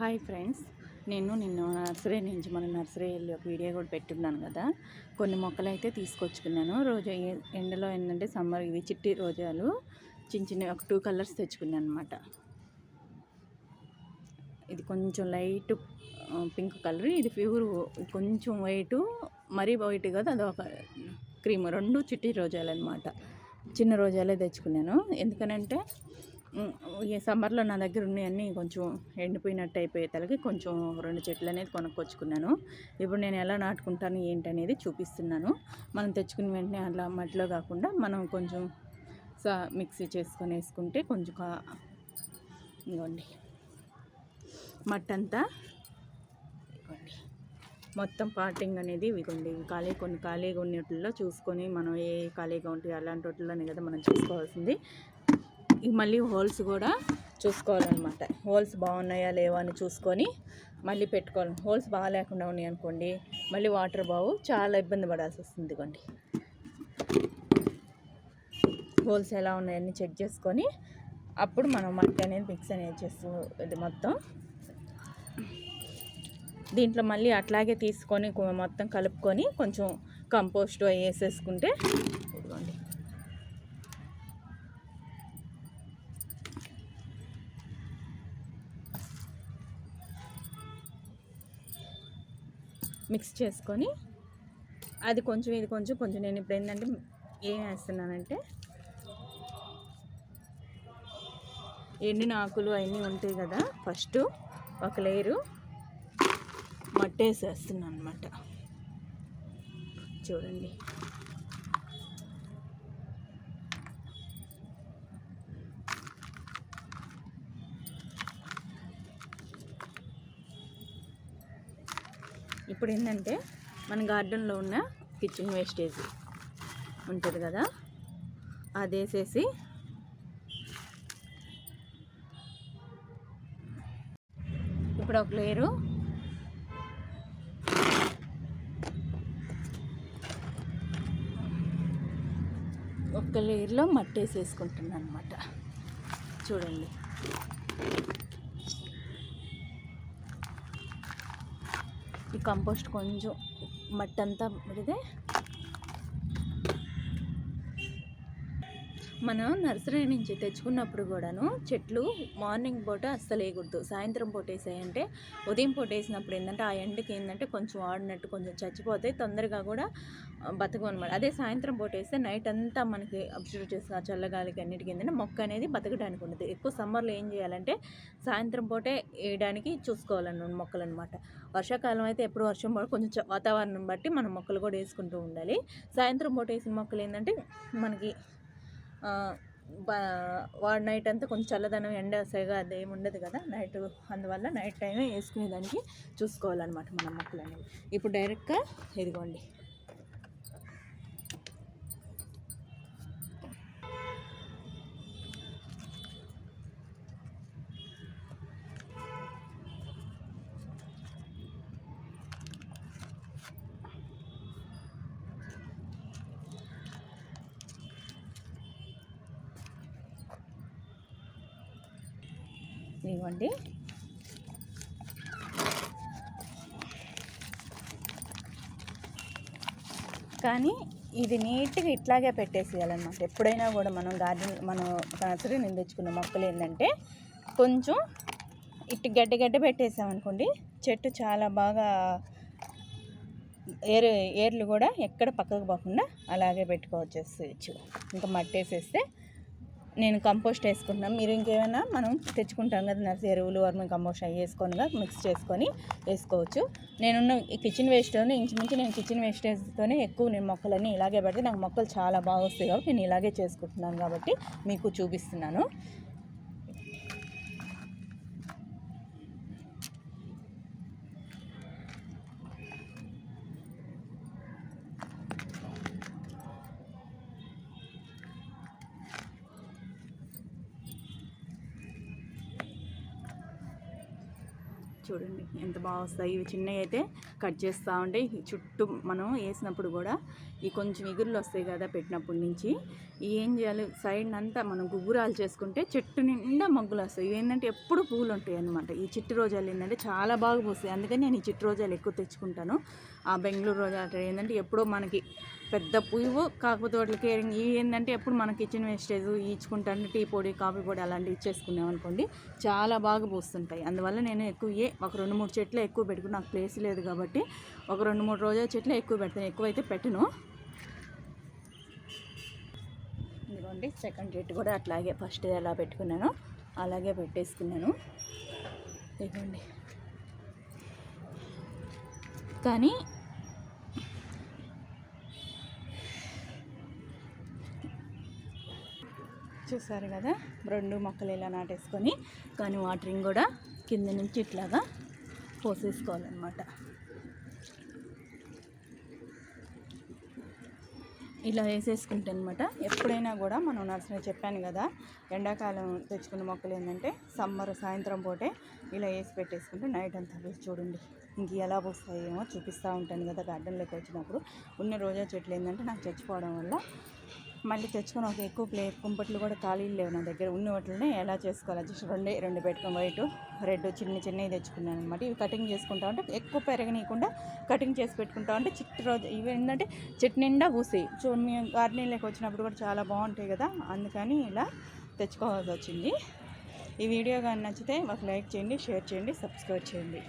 Hi friends. నేను నిన్న nursery నుంచి మన నర్సరీ వెళ్ళి ఒక వీడియో కూడా పెట్టున్నాను కదా. కొన్ని మొక్కలు అయితే తీసుకొచ్చుకున్నాను. రోజా ఎండలో ఏంటంటే సమ్మర్ ఇవి చిట్టి రోజాలు. చిన్న చిన్న ఒక టూ కలర్స్ తెచ్చుకున్నాను అనమాట ఇది కొంచెం లైట్ పింక్ కలర్. ఇది ప్యూర్ కొంచెం వైట్ మరీ వైట్ కదా అది ఒక క్రీమ్. రెండు చిట్టి రోజాలు అనమాట చిన్న రోజాలే తెచ్చుకున్నాను. ఎందుకనంటే ఈ సమ్మర్లో నా దగ్గర ఉన్నాయన్నీ కొంచెం ఎండిపోయినట్టు అయిపోయే తలకి కొంచెం రెండు చెట్లు అనేది కొనుక్కొచ్చుకున్నాను. ఇప్పుడు నేను ఎలా నాటుకుంటాను ఏంటి అనేది చూపిస్తున్నాను. మనం తెచ్చుకున్న వెంటనే అలా మట్టిలో కాకుండా మనం కొంచెం సా మిక్సీ చేసుకొని వేసుకుంటే కొంచెం కా- ఇదిగోండి. మట్టి అంతా ఇదిగోండి. మొత్తం పార్టింగ్ అనేది ఇదిగోండి. ఖాళీ కొన్ని ఖాళీగా ఉన్నట్లో చూసుకొని మనం ఏ ఖాళీగా ఉంటాయి అలాంటి వాటిలోనే కదా మనం చూసుకోవాల్సింది. మళ్ళీ హోల్స్ కూడా చూసుకోవాలన్నమాట. హోల్స్ బాగున్నాయా లేవా అని చూసుకొని మళ్ళీ పెట్టుకోవాలి. హోల్స్ బాగా లేకుండా ఉన్నాయి అనుకోండి మళ్ళీ వాటర్ బావు చాలా ఇబ్బంది పడాల్సి వస్తుంది ఇదిగోండి. హోల్స్ ఎలా ఉన్నాయని చెక్ చేసుకొని అప్పుడు మనం మట్టి అనేది మిక్స్ అనేది చేస్తూ ఇది మొత్తం. దీంట్లో మళ్ళీ అట్లాగే తీసుకొని మొత్తం కలుపుకొని కొంచెం కంపోస్ట్ అవి వేసేసుకుంటే మిక్స్ చేసుకొని అది కొంచెం ఇది కొంచెం కొంచెం. నేను ఇప్పుడు ఏంటంటే ఏం వేస్తున్నానంటే ఎండిన ఆకులు అవన్నీ ఉంటాయి కదా ఫస్ట్ ఒక లేయరు మట్టేసేస్తున్నాను అనమాట చూడండి. ఇప్పుడు ఏంటంటే మన గార్డెన్లో ఉన్న కిచెన్ వేస్టేజ్ ఉంటుంది కదా అది వేసేసి ఇప్పుడు ఒక లేరు ఒక్క లేయర్లో మట్టి వేసేసుకుంటున్నాను అనమాట చూడండి. ఈ కంపోస్ట్ కొంచెం మట్టి అంతా పెడితే మనం నర్సరీ నుంచి తెచ్చుకున్నప్పుడు కూడాను చెట్లు మార్నింగ్ పూట అస్సలు వేయకూడదు. సాయంత్రం పూట వేసాయంటే ఉదయం పూట వేసినప్పుడు ఏంటంటే ఆ ఎండకి ఏంటంటే కొంచెం ఆడినట్టు కొంచెం చచ్చిపోతాయి. తొందరగా కూడా బతకం అనమాట అదే సాయంత్రం పూట వేస్తే నైట్ అంతా మనకి అబ్జర్వ్ చేసిన చల్లగాలికి అన్నిటికీ ఏంటంటే మొక్క అనేది బతకడానికి ఉండదు. ఎక్కువ సమ్మర్లో ఏం చేయాలంటే సాయంత్రం పూటే వేయడానికి చూసుకోవాలన్న మొక్కలు అనమాట వర్షాకాలం అయితే ఎప్పుడు వర్షం పడ కొంచెం వాతావరణం బట్టి మనం మొక్కలు కూడా వేసుకుంటూ ఉండాలి. సాయంత్రం పూట వేసిన మొక్కలు ఏంటంటే మనకి వాడు నైట్ అంతా కొంచెం చల్లదనం ఎండ సెగ అది ఏమి ఉండదు కదా నైట్ అందువల్ల నైట్ టైమే వేసుకునేదానికి చూసుకోవాలన్నమాట మన మొక్కలు అనేవి ఇప్పుడు డైరెక్ట్గా ఇదిగోండి ఇవ్వండి. కానీ ఇది నీట్గా ఇట్లాగే పెట్టేసేయాలన్నమాట. ఎప్పుడైనా కూడా మనం గార్డెన్ మనం నర్సరీ నేను తెచ్చుకున్న మొక్కలు ఏంటంటే కొంచెం ఇటు గడ్డ గడ్డ పెట్టేసామనుకోండి చెట్టు చాలా బాగా ఏరు ఏర్లు కూడా ఎక్కడ పక్కకు పోకుండా అలాగే పెట్టుకోవచ్చేసేయచ్చు ఇంకా మట్టి వేసేస్తే నేను కంపోస్ట్ వేసుకుంటున్నాను మీరు ఇంకేమైనా మనం తెచ్చుకుంటాం కదా నర్సరీ ఎరువులు వర్మ కంపోస్ట్ అవి వేసుకొనిగా మిక్స్ చేసుకొని వేసుకోవచ్చు. నేనున్న ఈ కిచెన్ వేస్ట్తోనే ఇంచుమించు నేను కిచెన్ వేస్టేజ్తోనే ఎక్కువ నేను మొక్కలన్నీ ఇలాగే పెడితే నాకు మొక్కలు చాలా బాగా వస్తాయి కాబట్టి నేను ఇలాగే చేసుకుంటున్నాను కాబట్టి మీకు చూపిస్తున్నాను. చూడండి ఎంత బాగా వస్తాయి. ఇవి చిన్నవి అయితే కట్ చేస్తూ ఉంటే చుట్టూ మనం వేసినప్పుడు కూడా ఈ కొంచెం ఎగురులు వస్తాయి కదా పెట్టినప్పటి నుంచి. ఏం చేయాలి? సైడ్ అంతా మనం గుగ్గురాలు చేసుకుంటే చెట్టు నిండా మగ్గులు వస్తాయి. ఇవి ఏంటంటే ఎప్పుడు పూలు ఉంటాయి అన్నమాట. ఈ చిట్టు రోజాలు ఏంటంటే చాలా బాగా పూస్తాయి. అందుకని నేను ఈ చిట్టు రోజాలు ఎక్కువ తెచ్చుకుంటాను. ఆ బెంగళూరు రోజాలు అట్లా ఏంటంటే ఎప్పుడో మనకి పెద్ద పువ్వు కాకపోతే వాటి కేరింగ్ ఇవి ఏంటంటే ఎప్పుడు మన కిచెన్ వేస్టేజ్ ఈచుకుంటాను టీ పొడి కాఫీ పొడి అలాంటివి ఇచ్చేసుకున్నాం అనుకోండి చాలా బాగా పూస్తుంటాయి. అందువల్ల నేను ఎక్కువ ఏ ఒక రెండు మూడు చెట్లు ఎక్కువ పెట్టుకుని నాకు ప్లేస్ లేదు కాబట్టి ఒక రెండు మూడు రోజుల చెట్లు ఎక్కువ పెడతాను ఎక్కువైతే పెట్టను. ఇదిగోండి సెకండ్ చెట్టు కూడా అట్లాగే ఫస్ట్ ఎలా పెట్టుకున్నాను అలాగే పెట్టేసుకున్నాను. ఇదిగోండి. కానీ చూసారు కదా? రెండు మొక్కలు ఇలా నాటేసుకొని కానీ వాటరింగ్ కూడా కింద నుంచి ఇట్లాగా పోసేసుకోవాలన్నమాట. ఇలా వేసేసుకుంటే అనమాట ఎప్పుడైనా కూడా మనం నర్సరీ చెప్పాను కదా ఎండాకాలం తెచ్చుకున్న మొక్కలు ఏంటంటే సమ్మర్ సాయంత్రం పూటే ఇలా వేసి పెట్టేసుకుంటే నైట్ అంతా వేసి చూడండి. ఇంక ఎలా పోస్తాయేమో చూపిస్తూ ఉంటాను కదా గార్డెన్లోకి వచ్చినప్పుడు. ఉన్న రోజా చెట్లు ఏంటంటే నాకు చచ్చిపోవడం వల్ల మళ్ళీ తెచ్చుకొని ఒక ఎక్కువ ప్లే కుంపట్లు కూడా ఖాళీలు లేవు నా దగ్గర. ఉన్న వాటిని ఎలా చేసుకోవాలి జస్ట్ రెండే రెండు పెట్టుకుని వైట్ రెడ్ చిన్న చిన్నవి తెచ్చుకున్నాను అనమాట ఇవి కటింగ్ చేసుకుంటా ఉంటే ఎక్కువ పెరగనీయకుండా కటింగ్ చేసి పెట్టుకుంటా ఉంటే చిట్టి రోజు ఇవి ఏంటంటే చెట్టు నిండా పూసాయి. సో మేము గార్డెన్లోకి వచ్చినప్పుడు కూడా చాలా బాగుంటాయి కదా అందుకని ఇలా తెచ్చుకోవాల్సి వచ్చింది. ఈ వీడియో కానీ నచ్చితే మాకు లైక్ చేయండి షేర్ చేయండి సబ్స్క్రైబ్ చేయండి.